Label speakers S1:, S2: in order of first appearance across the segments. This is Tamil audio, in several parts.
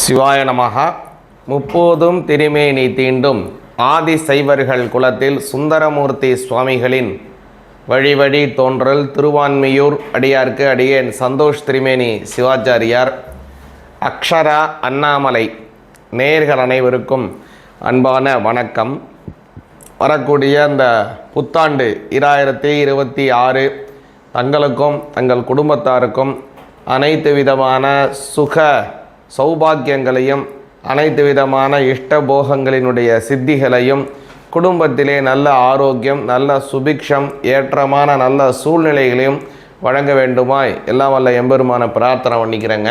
S1: சிவாய நமகா முப்போதும் திருமேனி தீண்டும். ஆதி சைவர்கள் குலத்தில் சுந்தரமூர்த்தி சுவாமிகளின் வழி வழி தோன்றல் திருவான்மியூர் அடியார்க்கு அடியேன் சந்தோஷ் திருமேனி சிவாச்சாரியார். அக்ஷரா அண்ணாமலை நேர்கள் அனைவருக்கும் அன்பான வணக்கம். வரக்கூடிய அந்த புத்தாண்டு இராயிரத்தி இருபத்தி ஆறு தங்களுக்கும் தங்கள் குடும்பத்தாருக்கும் அனைத்து விதமான சுக சௌபாக்கியங்களையும் அனைத்து விதமான இஷ்டபோகங்களினுடைய சித்திகளையும் குடும்பத்திலே நல்ல ஆரோக்கியம் நல்ல சுபிக்ஷம் ஏற்றமான நல்ல சூழ்நிலைகளையும் வழங்க வேண்டுமாய் எல்லாம் வல்ல எம்பெருமான பிரார்த்தனை பண்ணிக்கிறேங்க.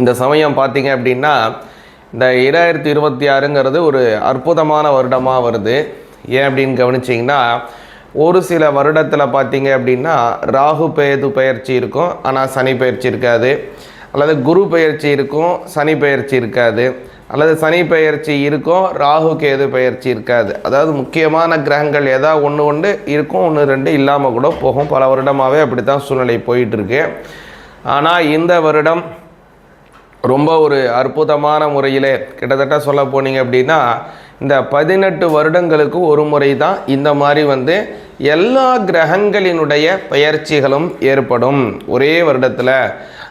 S1: இந்த சமயம் பார்த்தீங்க அப்படின்னா இந்த இரண்டாயிரத்தி இருபத்தி ஆறுங்கிறது ஒரு அற்புதமான வருடமாக வருது. ஏன் அப்படின்னு கவனிச்சிங்கன்னா ஒரு சில வருடத்தில் பார்த்தீங்க அப்படின்னா ராகு பேது பயிற்சி இருக்கும் ஆனால் சனி பயிற்சி இருக்காது. அல்லது குரு பயிற்சி இருக்கும் சனி பயிற்சி இருக்காது. அல்லது சனி பயிற்சி இருக்கும் ராகு கேது பயிற்சி இருக்காது. அதாவது முக்கியமான கிரகங்கள் ஏதாவது ஒன்று ஒன்று இருக்கும் ஒன்று ரெண்டு இல்லாமல் கூட போகும். பல வருடமாகவே அப்படி தான் சூழ்நிலை போயிட்டுருக்கு. ஆனால் இந்த வருடம் ரொம்ப ஒரு அற்புதமான முறையில் கிட்டத்தட்ட சொல்ல போனீங்க அப்படின்னா இந்த பதினெட்டு வருடங்களுக்கு ஒரு முறை தான் இந்த மாதிரி வந்து எல்லா கிரகங்களினுடைய பயிற்சிகளும் ஏற்படும். ஒரே வருடத்தில்.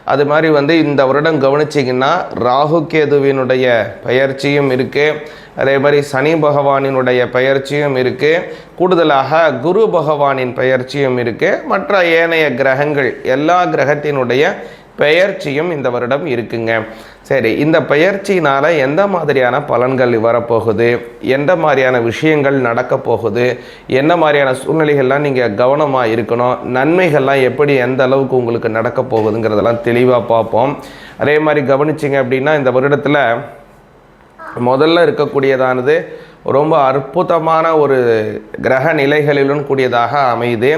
S1: அது மாதிரி வந்து இந்த வருடம் கவனிச்சிங்கன்னா ராகு கேதுவினுடைய பயிற்சியும் இருக்குது அதே மாதிரி சனி பகவானினுடைய பயிற்சியும் இருக்குது கூடுதலாக குரு பகவானின் பயிற்சியும் இருக்குது மற்ற ஏனைய கிரகங்கள் எல்லா கிரகத்தினுடைய பெயர்ச்சியும் இந்த வருடம் இருக்குங்க. சரி இந்த பெயர்ச்சினால் எந்த மாதிரியான பலன்கள் வரப்போகுது? எந்த மாதிரியான விஷயங்கள் நடக்க போகுது? என்ன மாதிரியான சூழ்நிலைகள்லாம் நீங்கள் கவனமாக இருக்கணும்? நன்மைகள்லாம் எப்படி எந்த அளவுக்கு உங்களுக்கு நடக்க போகுதுங்கிறதெல்லாம் தெளிவாக பார்ப்போம். அதே மாதிரி கவனிச்சிங்க அப்படின்னா இந்த வருடத்தில் முதல்ல இருக்கக்கூடியதானது ரொம்ப அற்புதமான ஒரு கிரக நிலைகளிலும் கூடியதாக அமையுது.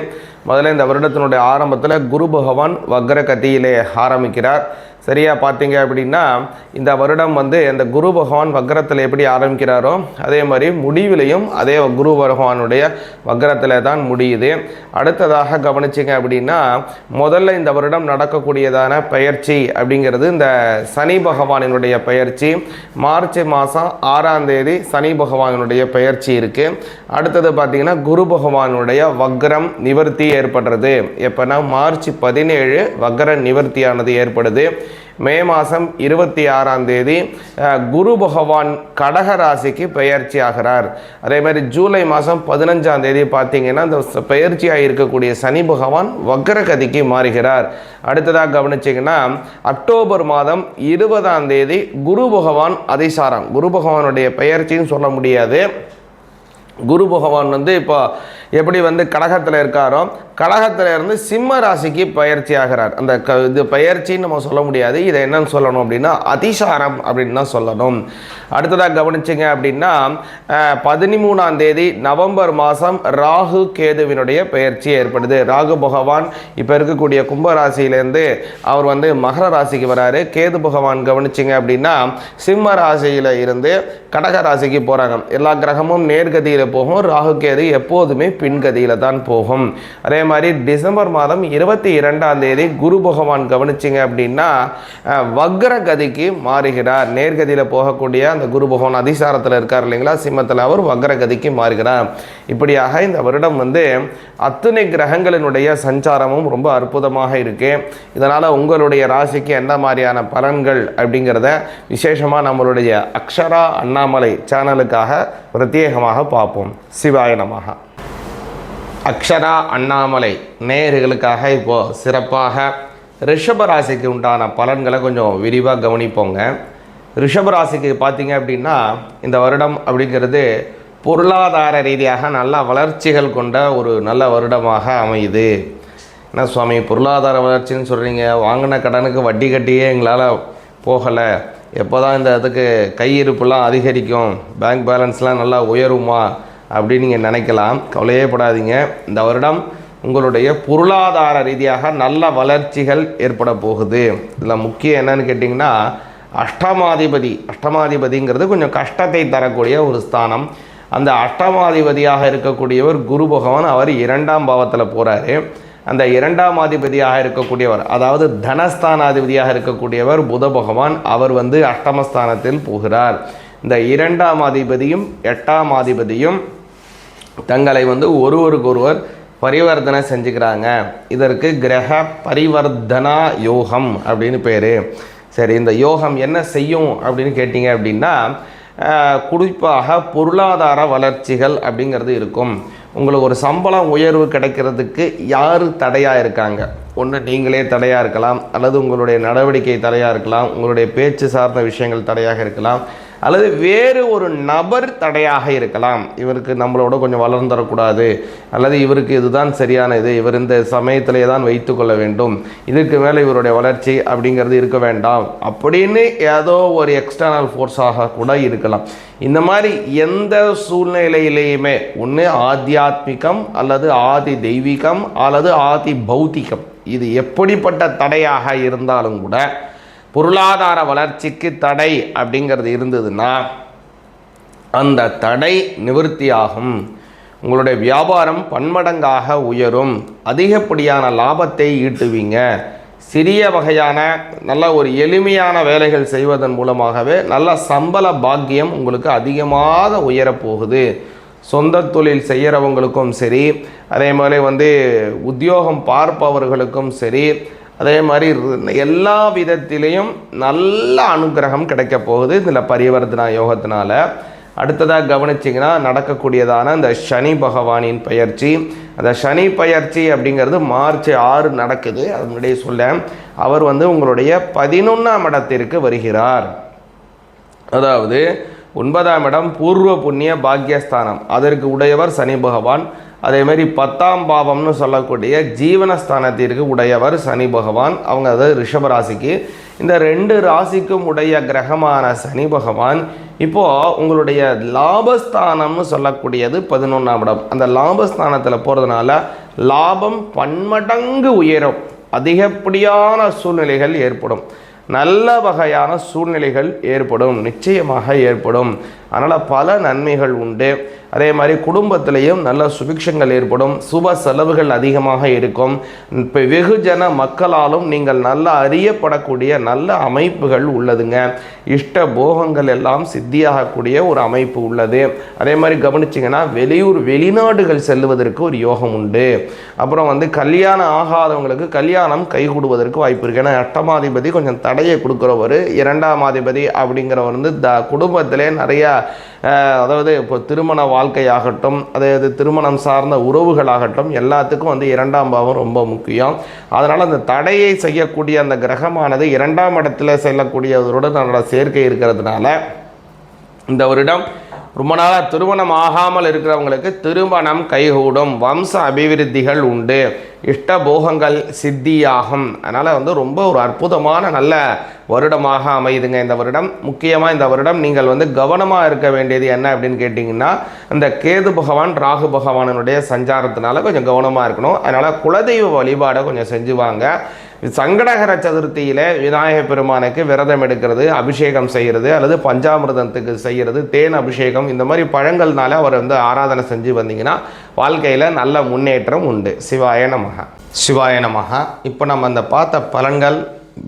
S1: முதல்ல இந்த வருடத்தினுடைய ஆரம்பத்தில் குரு பகவான் வக்ர கதியிலே ஆரம்பிக்கிறார். சரியாக பார்த்தீங்க அப்படின்னா இந்த வருடம் வந்து இந்த குரு பகவான் வக்ரத்தில் எப்படி ஆரம்பிக்கிறாரோ அதே மாதிரி முடிவிலையும் அதே குரு பகவானுடைய வக்ரத்தில் தான் முடியுது. அடுத்ததாக கவனிச்சிங்க அப்படின்னா முதல்ல இந்த வருடம் நடக்கக்கூடியதான பயிற்சி அப்படிங்கிறது இந்த சனி பகவானினுடைய பயிற்சி. மார்ச் மாதம் ஆறாம் தேதி சனி பகவானுடைய பயிற்சி இருக்குது அடுத்தது பார்த்திங்கன்னா குரு பகவானுடைய வக்ரம் நிவர்த்தி ஏற்படுறது. எப்போனா மார்ச் பதினேழு வக்கர நிவர்த்தியானது ஏற்படுது. மே மாதம் இருபத்தி ஆறாம் தேதி குரு பகவான் கடக ராசிக்கு பெயர்ச்சி ஆகிறார். அதே மாதிரி ஜூலை மாதம் பதினஞ்சாம் தேதி பார்த்தீங்கன்னா இந்த பெயர்ச்சியாக இருக்கக்கூடிய சனி பகவான் வக்ரகதிக்கு மாறுகிறார். அடுத்ததாக கவனிச்சிங்கன்னா அக்டோபர் மாதம் இருபதாம் தேதி குரு பகவான் அதிசாரம். குரு பகவானுடைய பெயர்ச்சின்னு சொல்ல முடியாது. குரு பகவான் வந்து இப்போ எப்படி வந்து கடகத்தில் இருக்காரோ கடகத்தில் இருந்து சிம்ம ராசிக்கு பயிற்சி ஆகிறார். அந்த க இது பயிற்சின்னு நம்ம சொல்ல முடியாது. இதை என்னன்னு சொல்லணும் அப்படின்னா அதிசாரம் அப்படின்னு தான் சொல்லணும். அடுத்ததாக கவனிச்சிங்க அப்படின்னா பதிமூணாம் தேதி நவம்பர் மாதம் ராகு கேதுவினுடைய பயிற்சி ஏற்படுது. ராகு பகவான் இப்போ இருக்கக்கூடிய கும்ப ராசியிலேருந்து அவர் வந்து மகர ராசிக்கு வராரு. கேது பகவான் கவனிச்சிங்க அப்படின்னா சிம்ம ராசியில் இருந்து கடக ராசிக்கு போகிறாங்க எல்லா கிரகமும் நேர்கதியில் போகும். ராகு கேது எப்போதுமே பின்கதியில் தான் போகும். அதே மாதிரி டிசம்பர் மாதம் இருபத்தி இரண்டாம் தேதி குரு பகவான் கவனிச்சிங்க அப்படின்னா வக்ர கதிக்கு மாறுகிறார். நேர்கதியில் போகக்கூடிய அந்த குரு பகவான் அதிசாரத்தில் இருக்கார் இல்லைங்களா? சிம்மத்தில் அவர் வக்ர கதிக்கு மாறுகிறார். இப்படியாக இந்த வருடம் வந்து அத்தனை கிரகங்களினுடைய சஞ்சாரமும் ரொம்ப அற்புதமாக இருக்கு. இதனால் உங்களுடைய ராசிக்கு என்ன மாதிரியான பலன்கள் அப்படிங்கிறத விசேஷமாக நம்மளுடைய அக்ஷரா அண்ணாமலை சேனலுக்காக பிரத்யேகமாக பார்ப்போம். சிவாய நமஹ. அக்ஷரா அண்ணாமலை நேயர்களுக்காக இப்போது சிறப்பாக ரிஷபராசிக்கு உண்டான பலன்களை கொஞ்சம் விரிவாக கவனிப்போங்க. ரிஷபராசிக்கு பார்த்தீங்க அப்படின்னா இந்த வருடம் அப்படிங்கிறது பொருளாதார ரீதியாக நல்ல வளர்ச்சிகள் கொண்ட ஒரு நல்ல வருடமாக அமையுது. என்ன சுவாமி பொருளாதார வளர்ச்சின்னு சொல்கிறீங்க வாங்கின கடனுக்கு வட்டி கட்டியே எங்களால் போகலை. எப்போ தான் இந்த இதுக்கு கையிருப்புலாம் அதிகரிக்கும் பேங்க் பேலன்ஸ்லாம் நல்லா உயருமா அப்படின்னு நீங்கள் நினைக்கலாம். கவலையே படாதீங்க. இந்த வருடம் உங்களுடைய பொருளாதார ரீதியாக நல்ல வளர்ச்சிகள் ஏற்பட போகுது. இதில் முக்கியம் என்னன்னு கேட்டிங்கன்னா அஷ்டமாதிபதி அஷ்டமாதிபதிங்கிறது கொஞ்சம் கஷ்டத்தை தரக்கூடிய ஒரு ஸ்தானம். அந்த அஷ்டமாதிபதியாக இருக்கக்கூடியவர் குரு பகவான் அவர் இரண்டாம் பாவத்தில் போகிறாரு அந்த இரண்டாம் அதிபதியாக இருக்கக்கூடியவர் அதாவது தனஸ்தானாதிபதியாக இருக்கக்கூடியவர் புத பகவான் அவர் வந்து அஷ்டமஸ்தானத்தில் போகிறார். இந்த இரண்டாம் அதிபதியும் எட்டாம் அதிபதியும் தங்களை வந்து ஒருவருக்கொருவர் பரிவர்த்தனை செஞ்சுக்கிறாங்க. இதற்கு கிரக பரிவர்த்தனா யோகம் அப்படின்னு பேர். சரி இந்த யோகம் என்ன செய்யும் அப்படின்னு கேட்டிங்க அப்படின்னா குறிப்பாக பொருளாதார வளர்ச்சிகள் அப்படிங்கிறது இருக்கும். உங்களுக்கு ஒரு சம்பளம் உயர்வு கிடைக்கிறதுக்கு யார் தடையாக இருக்காங்க? ஒன்று நீங்களே தடையாக இருக்கலாம். அல்லது உங்களுடைய நடவடிக்கை தடையாக இருக்கலாம். உங்களுடைய பேச்சு சார்ந்த விஷயங்கள் தடையாக இருக்கலாம். அல்லது வேறு ஒரு நபர் தடையாக இருக்கலாம். இவருக்கு நம்மளோட கொஞ்சம் வளர்ந்துடக்கூடாது அல்லது இவருக்கு இதுதான் சரியான இது இவர் இந்த சமயத்திலே தான் வைத்துக்கொள்ள வேண்டும். இதுக்கு மேலே இவருடைய வளர்ச்சி அப்படிங்கிறது இருக்க வேண்டாம். அப்படின்னு ஏதோ ஒரு எக்ஸ்டர்னல் ஃபோர்ஸாக கூட இருக்கலாம். இந்த மாதிரி எந்த சூழ்நிலையிலேயுமே ஒன்று ஆத்தியாத்மிகம் அல்லது ஆதி தெய்வீகம் அல்லது ஆதி பௌத்திகம். இது எப்படிப்பட்ட தடையாக இருந்தாலும் கூட பொருளாதார வளர்ச்சிக்கு தடை அப்படிங்கிறது இருந்ததுன்னா அந்த தடை நிவர்த்தியாகும். உங்களுடைய வியாபாரம் பன்மடங்காக உயரும். அதிகப்படியான லாபத்தை ஈட்டுவீங்க. சிறிய வகையான நல்ல ஒரு எளிமையான வேலைகள் செய்வதன் மூலமாகவே நல்ல சம்பள பாக்கியம் உங்களுக்கு அதிகமாக உயரப்போகுது. சொந்த தொழில் செய்கிறவங்களுக்கும் சரி அதே மாதிரி வந்து உத்தியோகம் பார்ப்பவர்களுக்கும் சரி அதே மாதிரி எல்லா விதத்திலையும் நல்ல அனுகிரகம் கிடைக்க போகுது இதில் பரிவர்த்தனா யோகத்தினால. அடுத்ததாக கவனிச்சிங்கன்னா நடக்கக்கூடியதான இந்த சனி பகவானின் பயிற்சி. அந்த சனி பயிற்சி அப்படிங்கிறது மார்ச் ஆறு நடக்குது. அது முன்னாடியே சொல்ல அவர் வந்து உங்களுடைய பதினொன்றாம் இடத்திற்கு வருகிறார். அதாவது ஒன்பதாம் இடம் பூர்வ புண்ணிய பாக்யஸ்தானம் அதற்கு உடையவர் சனி பகவான். அதேமாரி பத்தாம் பாவம்னு சொல்லக்கூடிய ஜீவனஸ்தானத்திற்கு உடையவர் சனி பகவான். அவங்க அதாவது ரிஷபராசிக்கு இந்த ரெண்டு ராசிக்கும் உடைய கிரகமான சனி பகவான். இப்போது உங்களுடைய லாபஸ்தானம்னு சொல்லக்கூடியது பதினொன்றாம் இடம். அந்த லாபஸ்தானத்தில் போகிறதுனால லாபம் பன்மடங்கு உயரும். அதிகப்படியான சூழ்நிலைகள் ஏற்படும். நல்ல வகையான சூழ்நிலைகள் ஏற்படும். நிச்சயமாக ஏற்படும். அதனால் பல நன்மைகள் உண்டு. அதே மாதிரி குடும்பத்திலையும் நல்ல சுபிக்ஷங்கள் ஏற்படும். சுப செலவுகள் அதிகமாக இருக்கும். இப்போ வெகுஜன மக்களாலும் நீங்கள் நல்ல அறியப்படக்கூடிய நல்ல அமைப்புகள் உள்ளதுங்க. இஷ்ட போகங்கள் எல்லாம் சித்தியாகக்கூடிய ஒரு அமைப்பு உள்ளது. அதே மாதிரி கவனிச்சிங்கன்னா வெளியூர் வெளிநாடுகள் செல்லுவதற்கு ஒரு யோகம் உண்டு. அப்புறம் வந்து கல்யாணம் ஆகாதவங்களுக்கு கல்யாணம் கைகூடுவதற்கு வாய்ப்பு இருக்குது ஏன்னா அட்டமாதிபதி கொஞ்சம் தடையை கொடுக்குறவர் இரண்டாம் அதிபதி அப்படிங்கிறவர் வந்து த குடும்பத்திலே நிறையா அதாவது இப்போ திருமண வாழ்க்கையாகட்டும் அதாவது திருமணம் சார்ந்த உறவுகளாகட்டும் எல்லாத்துக்கும் வந்து இரண்டாம் பாவம் ரொம்ப முக்கியம். அதனால் அந்த தடையை செய்யக்கூடிய அந்த கிரகமானது இரண்டாம் இடத்துல செல்லக்கூடியவருடன் அதோட சேர்க்கை இருக்கிறதுனால இந்த வருடம் ரொம்ப நாளாக திருமணம் ஆகாமல் இருக்கிறவங்களுக்கு திருமணம் கைகூடும். வம்ச அபிவிருத்திகள் உண்டு. இஷ்ட போகங்கள் சித்தியாகும். அதனால் வந்து ரொம்ப ஒரு அற்புதமான நல்ல வருடமாக அமையுதுங்க இந்த வருடம். முக்கியமாக இந்த வருடம் நீங்கள் வந்து கவனமாக இருக்க வேண்டியது என்ன அப்படின்னு கேட்டிங்கன்னா இந்த கேது பகவான் ராகு பகவானுடைய சஞ்சாரத்தினால கொஞ்சம் கவனமாக இருக்கணும். அதனால் குலதெய்வ வழிபாடை கொஞ்சம் செஞ்சுவாங்க. சங்கடகர சதுர்த்தியில் விநாயக பெருமானுக்கு விரதம் எடுக்கிறது அபிஷேகம் செய்கிறது அல்லது பஞ்சாமிர்தத்துக்கு செய்கிறது தேன் அபிஷேகம் இந்த மாதிரி பழங்கள்னால அவர் வந்து ஆராதனை செஞ்சு வந்தீங்கன்னா வாழ்க்கையில் நல்ல முன்னேற்றம் உண்டு. சிவாய நமக சிவாய நமக இப்போ நம்ம அந்த பார்த்த பலன்கள்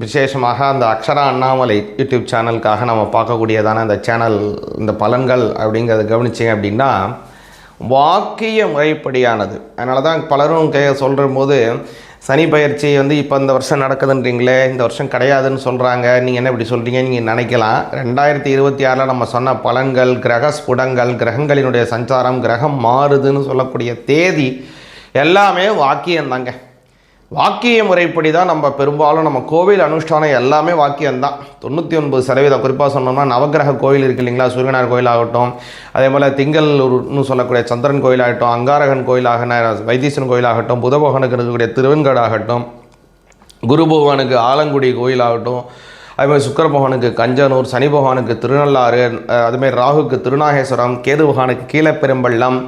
S1: விசேஷமாக அந்த அக்ஷரா அண்ணாமலை யூடியூப் சேனலுக்காக நம்ம பார்க்கக்கூடியதான அந்த சேனல் இந்த பலன்கள் அப்படிங்கிறத கவனிச்சிங்க அப்படின்னா வாக்கிய முறைப்படியானது. அதனால தான் பலரும் கே சொல்கிற போது சனி பயிற்சி வந்து இப்போ இந்த வருஷம் நடக்குதுன்றீங்களே இந்த வருஷம் கிடையாதுன்னு சொல்கிறாங்க நீங்கள் என்ன இப்படி சொல்கிறீங்க நீங்கள் நினைக்கலாம். ரெண்டாயிரத்தி இருபத்தி ஆறில் நம்ம சொன்ன பலன்கள் கிரக ஸ்புடங்கள் கிரகங்களினுடைய சஞ்சாரம் கிரகம் மாறுதுன்னு சொல்லக்கூடிய தேதி எல்லாமே வாக்கியம்தாங்க. வாக்கிய முறைப்படி தான் நம்ம பெரும்பாலும் நம்ம கோவில் அனுஷ்டானம் எல்லாமே வாக்கியம்தான். தொண்ணூற்றி ஒன்பது சதவீதம் குறிப்பாக சொன்னோம்னா நவக்கிரக கோயில் இருக்கு இல்லைங்களா? சூரியனார் கோயிலாகட்டும் அதே போல் திங்களூர்னு சொல்லக்கூடிய சந்திரன் கோயிலாகட்டும் அங்காரகன் கோயிலாக வைத்தீஸ்வரன் கோயிலாகட்டும் புதபோகனுக்கு இருக்கக்கூடிய திருவெண்காடாகட்டும் குரு பகவானுக்கு ஆலங்குடி கோயிலாகட்டும் அதுமாதிரி சுக்கர பகவானுக்கு கஞ்சனூர் சனி பகவானுக்கு திருநள்ளாறு அதுமாரி அதுமாதிரி ராகுக்கு திருநாகேஸ்வரம் கேது பகவானுக்கு கீழப்பெரும்பள்ளம்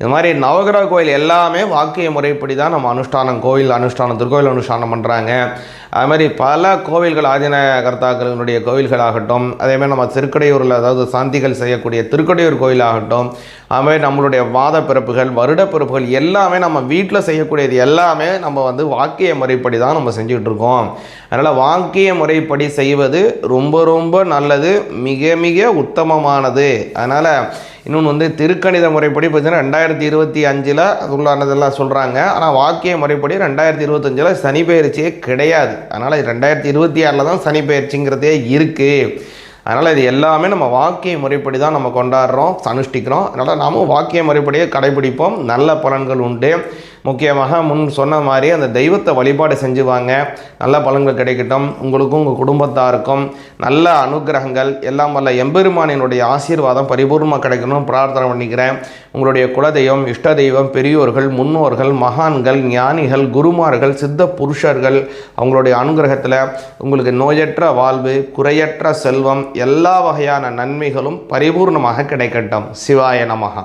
S1: இது மாதிரி நவகிரக கோயில் எல்லாமே வாக்கிய முறைப்படி தான் நம்ம அனுஷ்டானம் கோயில் அனுஷ்டானம் திருக்கோயில் அனுஷ்டானம் பண்ணுறாங்க அது மாதிரி பல கோவில்கள் ஆதீன கர்த்தாக்களினுடைய கோவில்களாகட்டும் அதேமாதிரி நம்ம திருக்கடையூரில் அதாவது சாந்திகள் செய்யக்கூடிய திருக்கடையூர் கோயிலாகட்டும் அதுமாதிரி நம்மளுடைய வாத பிறப்புகள் வருட பிறப்புகள் எல்லாமே நம்ம வீட்டில் செய்யக்கூடியது எல்லாமே நம்ம வந்து வாக்கிய முறைப்படி தான் நம்ம செஞ்சுக்கிட்டு இருக்கோம். அதனால் வாக்கிய முறைப்படி செய்வது ரொம்ப ரொம்ப நல்லது மிக மிக உத்தமமானது. அதனால் இன்னொன்று வந்து திருக்கணித முறைப்படி பார்த்தீங்கன்னா ரெண்டாயிரத்தி இருபத்தி அஞ்சில் அது உள்ளானதெல்லாம் சொல்கிறாங்க ஆனால் வாக்கிய முறைப்படி ரெண்டாயிரத்தி இருபத்தஞ்சில் சனி பயிற்சியே கிடையாது. அதனால் ரெண்டாயிரத்தி இருபத்தி ஆறில் தான் சனி பயிற்சிங்கிறதே இருக்குது அதனால் இது எல்லாமே நம்ம வாக்கிய முறைப்படி தான் நம்ம கொண்டாடுறோம் அனுஷ்டிக்கிறோம். அதனால் நாமும் வாக்கிய முறைப்படியே கடைபிடிப்போம். நல்ல பலன்கள் உண்டு. முக்கியமாக முன் சொன்ன மாதிரி அந்த தெய்வத்தை வழிபாடு செஞ்சுவாங்க. நல்ல பலன்கள் கிடைக்கட்டும். உங்களுக்கும் உங்கள் குடும்பத்தாருக்கும் நல்ல அனுகிரகங்கள் எல்லாம் வல்ல எம்பெருமானினுடைய ஆசீர்வாதம் பரிபூர்ணமாக கிடைக்கணும் பிரார்த்தனை பண்ணிக்கிறேன். உங்களுடைய குலதெய்வம் இஷ்ட தெய்வம் பெரியோர்கள் முன்னோர்கள் மகான்கள் ஞானிகள் குருமார்கள் சித்த புருஷர்கள் அவங்களுடைய அனுகிரகத்தில் உங்களுக்கு நோயற்ற வாழ்வு குறையற்ற செல்வம் எல்லா வகையான நன்மைகளும் பரிபூர்ணமாக கிடைக்கட்டும். சிவாய நமகா